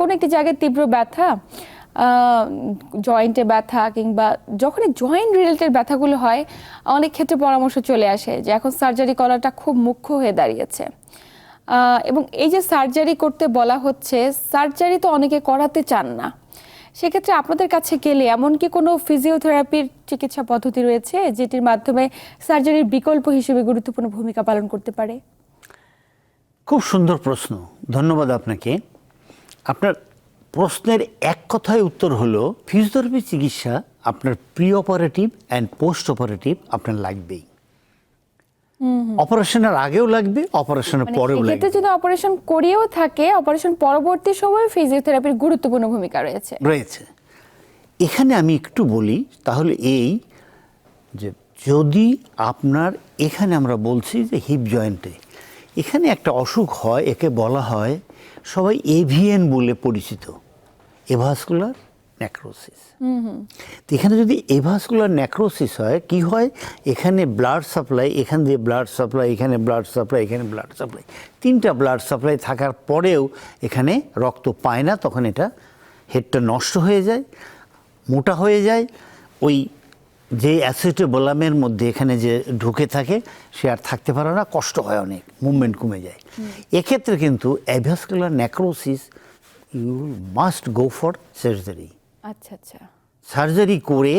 কোনো একটি জায়গায় তীব্র ব্যথা জয়েন্টে ব্যথা কিংবা যখনই জয়েন্ট রিলেটেড ব্যথাগুলো হয়, অনেক ক্ষেত্রে পরামর্শ চলে আসে যে এখন সার্জারি করাটা খুব মুখ্য হয়ে দাঁড়িয়েছে। এবং এই যে সার্জারি করতে বলা হচ্ছে সার্জারি তো অনেকে করাতে চান না। সেক্ষেত্রে আপনাদের কাছে গেলে এমন কি কোনো ফিজিওথেরাপির চিকিৎসা পদ্ধতি রয়েছে যেটির মাধ্যমে সার্জারির বিকল্প হিসেবে গুরুত্বপূর্ণ ভূমিকা পালন করতে পারে? খুব সুন্দর প্রশ্ন। ধন্যবাদ আপনাকে। আপনার প্রশ্নের এক কথায় উত্তর হলো ফিজিওথেরাপি চিকিৎসা আপনার pre operative and post operative আপনার লাগবেই। অপারেশনের আগেও লাগবে অপারেশনের মানে পরেও লাগবে। যদি অপারেশন করিয়েও থাকে অপারেশন পরবর্তী সময়ে ফিজিওথেরাপির গুরুত্বপূর্ণ ভূমিকা রয়েছে। রয়েছে। এখানে আমি একটু বলি তাহলে এই যে যদি আপনার এখানে আমরা বলছি যে হিপ জয়েন্টে এখানে একটা অসুখ হয় একে বলা হয় সবাই এভিএন বলে পরিচিত। এভাসকুলার নেক্রোসিস তো এখানে যদি এভাসকুলার নেক্রোসিস হয় কি হয়? এখানে ব্লাড সাপ্লাই এখান দিয়ে ব্লাড সাপ্লাই এখানে ব্লাড সাপ্লাই এখানে ব্লাড সাপ্লাই। তিনটা ব্লাড সাপ্লাই থাকার পরেও এখানে রক্ত পায় না তখন এটা হেডটা নষ্ট হয়ে যায় মোটা হয়ে যায়। ওই যে অ্যাসিটোবোলামের মধ্যে এখানে যে ঢুকে থাকে সে আর থাকতে পারে না কষ্ট হয় অনেক মুভমেন্ট কমে যায়। এক্ষেত্রে কিন্তু avascular necrosis you must go for surgery. আচ্ছা আচ্ছা। সার্জারি করে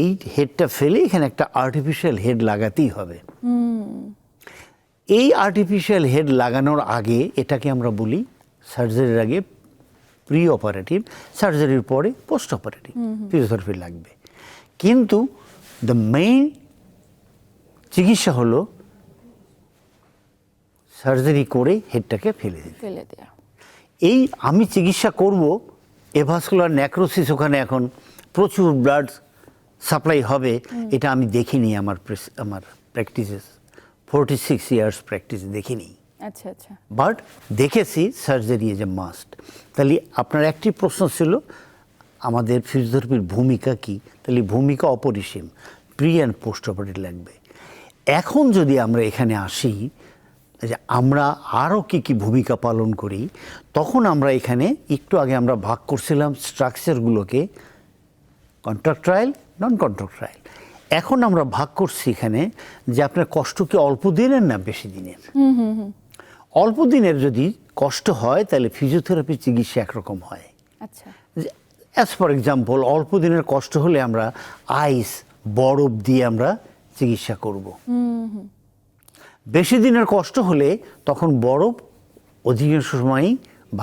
এই হেডটা ফেলে এখানে একটা আর্টিফিশিয়াল হেড লাগাতেই হবে। এই আর্টিফিশিয়াল হেড লাগানোর আগে এটাকে আমরা বলি সার্জারির আগে প্রি অপারেটিভ সার্জারির পরে পোস্ট অপারেটিভ ফিজিওথেরাপি লাগবে। কিন্তু দ্য মেইন চিকিৎসা হলো সার্জারি করে হেডটাকে ফেলে দিতে। ফেলে দেওয়া এই আমি চিকিৎসা করব এভাসকুলার ন্যাক্রোসিস ওখানে এখন প্রচুর ব্লাড সাপ্লাই হবে এটা আমি দেখিনি আমার আমার প্র্যাকটিসে ফোরটি সিক্স ইয়ার্স প্র্যাকটিস দেখিনি। আচ্ছা আচ্ছা। বাট দেখেছি সার্জারি ইজ এ মাস্ট তাহলে আপনার একটি প্রশ্ন ছিল আমাদের ফিজিওথেরাপির ভূমিকা কি? তাহলে ভূমিকা অপরিসীম। প্রি অ্যান্ড পোস্ট অপারেটিভ লাগবে। এখন যদি আমরা এখানে আসি যে আমরা আরও কি কি ভূমিকা পালন করি তখন আমরা এখানে একটু আগে আমরা ভাগ করছিলাম স্ট্রাকচারগুলোকে কন্ট্রাক্টরাইল নন কন্ট্রাক্টরাইল এখন আমরা ভাগ করছি এখানে যে আপনার কষ্ট কি অল্প দিনের না বেশি দিনের? অল্প দিনের যদি কষ্ট হয় তাহলে ফিজিওথেরাপি চিকিৎসা একরকম হয়। আচ্ছা। অ্যাজ ফর এক্সাম্পল অল্প দিনের কষ্ট হলে আমরা আইস বরফ দিয়ে আমরা চিকিৎসা করব। বেশি দিনের কষ্ট হলে তখন বরফ অধিকাংশ সময়ই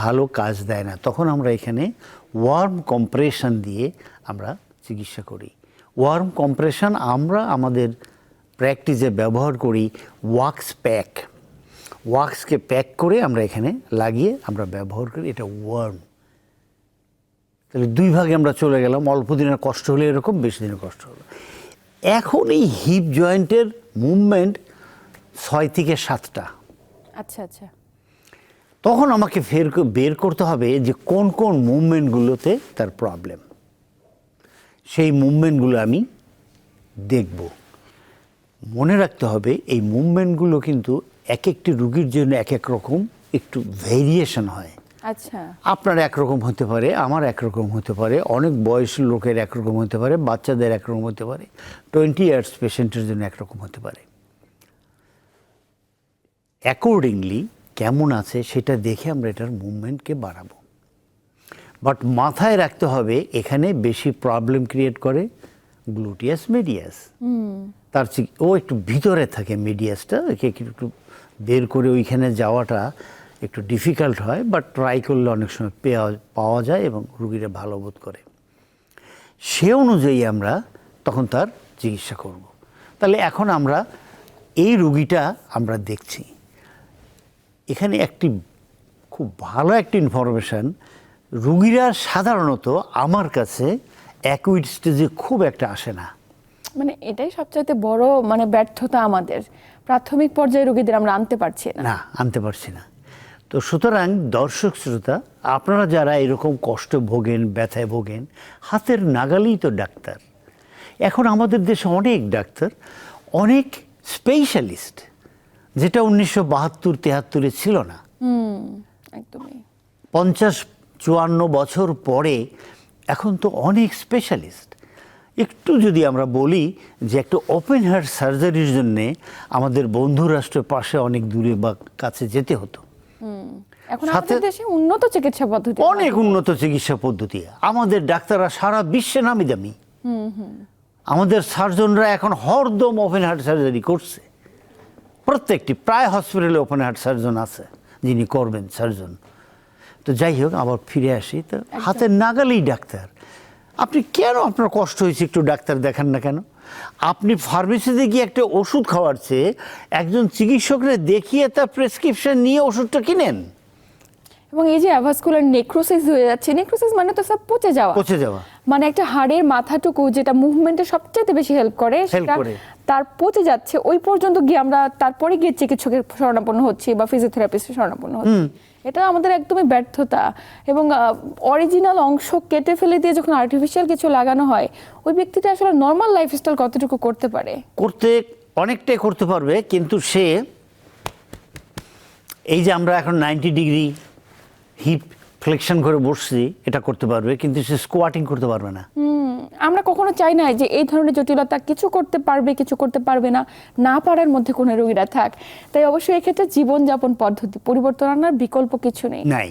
ভালো কাজ দেয় না। তখন আমরা এখানে ওয়ার্ম কম্প্রেশন দিয়ে আমরা চিকিৎসা করি। ওয়ার্ম কম্প্রেশন আমরা আমাদের প্র্যাকটিসে ব্যবহার করি ওয়াক্স প্যাক ওয়াক্সকে প্যাক করে আমরা এখানে লাগিয়ে আমরা ব্যবহার করি। এটা ওয়ার্ম তাহলে দুই ভাগে আমরা চলে গেলাম। অল্প দিনের কষ্ট হলে এরকম বেশি দিনের কষ্ট হলো। এখন এই হিপ জয়েন্টের মুভমেন্ট ছয় থেকে সাতটা। আচ্ছা আচ্ছা। তখন আমাকে ফের বের করতে হবে যে কোন কোন মুভমেন্টগুলোতে তার প্রবলেম। সেই মুভমেন্টগুলো আমি দেখব। মনে রাখতে হবে এই মুভমেন্টগুলো কিন্তু এক একটি রুগীর জন্য এক এক রকম একটু ভেরিয়েশন হয়। আচ্ছা। আপনার একরকম হতে পারে আমার একরকম হতে পারে অনেক বয়সী লোকের একরকম হতে পারে বাচ্চাদের একরকম হতে পারে টোয়েন্টি ইয়ার্স পেশেন্টের জন্য একরকম হতে পারে। অ্যাকর্ডিংলি কেমন আছে সেটা দেখে আমরা এটার মুভমেন্টকে বাড়াবো। বাট মাথায় রাখতে হবে এখানে বেশি প্রবলেম ক্রিয়েট করে গ্লুটিয়াস মিডিয়াস তার ও একটু ভিতরে থাকে মিডিয়াসটা একে একটু বের করে ওইখানে যাওয়াটা একটু ডিফিকাল্ট হয় বাট ট্রাই করলে অনেক সময় পেয়া পাওয়া যায় এবং রুগীরা ভালো বোধ করে। সে অনুযায়ী আমরা তখন তার চিকিৎসা করব। তাহলে এখন আমরা এই রুগীটা আমরা দেখছি। এখানে একটি খুব ভালো একটি ইনফরমেশান রুগীরা সাধারণত আমার কাছে অ্যাকুইড স্টেজে খুব একটা আসে না। মানে এটাই সবচাইতে বড় মানে ব্যর্থতা আমাদের। প্রাথমিক পর্যায়ে রোগীদের আমরা আনতে পারছি না। না আনতে পারছি না। তো সুতরাং দর্শক শ্রোতা আপনারা যারা এরকম কষ্ট ভোগেন ব্যথায় ভোগেন হাতের নাগালেই তো ডাক্তার। এখন আমাদের দেশে অনেক ডাক্তার অনেক স্পেশালিস্ট যেটা উনিশশো বাহাত্তর তেহাত্তরে ছিল না। একদমই। পঞ্চাশ চুয়ান্ন বছর পরে এখন তো অনেক স্পেশালিস্ট একটু যদি আমরা বলি যে একটা ওপেন হার্ট সার্জারির জন্যে আমাদের বন্ধু রাষ্ট্রের পাশে অনেক দূরে বা কাছে যেতে হতো। এখন আমাদের দেশে উন্নত চিকিৎসা পদ্ধতি অনেক উন্নত চিকিৎসা পদ্ধতি। আমাদের ডাক্তাররা সারা বিশ্বে নামি দামি আমাদের সার্জনরা এখন হরদম ওপেন হার্ট সার্জারি করছে। প্রত্যেকটি প্রায় হসপিটালে ওপেন হার্ট সার্জন আছে যিনি করবেন সার্জন তো যাই হোক আবার ফিরে আসি। তো হাতের নাগালেই ডাক্তার। আপনি কেন আপনার কষ্ট হয়েছে একটু ডাক্তার দেখান না কেন? আপনি ফার্মেসিতে গিয়ে একটা ওষুধ খাওয়ার চেয়ে একজন চিকিৎসকরে দেখিয়ে তার প্রেসক্রিপশন নিয়ে ওষুধটা কিনেন। এবং এই যে অ্যাভাসকুলার নেক্রোসিস হয়ে যাচ্ছে নেক্রোসিস মানে তো সব পচে যাওয়া। পচে যাওয়া। মানে একটা হাড়ের মাথাটুকু যেটা মুভমেন্টে সবচেয়ে বেশি হেল্প করে সেটা তার পচে যাচ্ছে। ওই পর্যন্ত গিয়ে আমরা তারপরে গিয়ে চিকিৎসকের শরণাপন্ন হচ্ছি বা ফিজিওথেরাপিস্টের শরণাপন্ন হচ্ছি। এটা আমাদের একদমই ব্যর্থতা। এবং অরিজিনাল অংশ কেটে ফেলে দিয়ে যখন আর্টিফিশিয়াল কিছু লাগানো হয়, ওই ব্যক্তিটা আসলে নর্মাল লাইফস্টাইল কতটুকু করতে পারে? করতে অনেকটাই করতে পারবে, কিন্তু সে, এই যে আমরা এখন নাইনটি ডিগ্রি হিপ ফ্লেকশন করে বসছি এটা করতে পারবে কিন্তু সে স্কোয়াটিং করতে পারবে না। আমরা কখনো চাই না যে এই ধরনের জটিলতা কিছু করতে পারবে কিছু করতে পারবে না না পারার মধ্যে কোনো রোগীরা থাক। তাই অবশ্যই এক্ষেত্রে জীবনযাপন পদ্ধতি পরিবর্তন আনার বিকল্প কিছু নেই। নাই।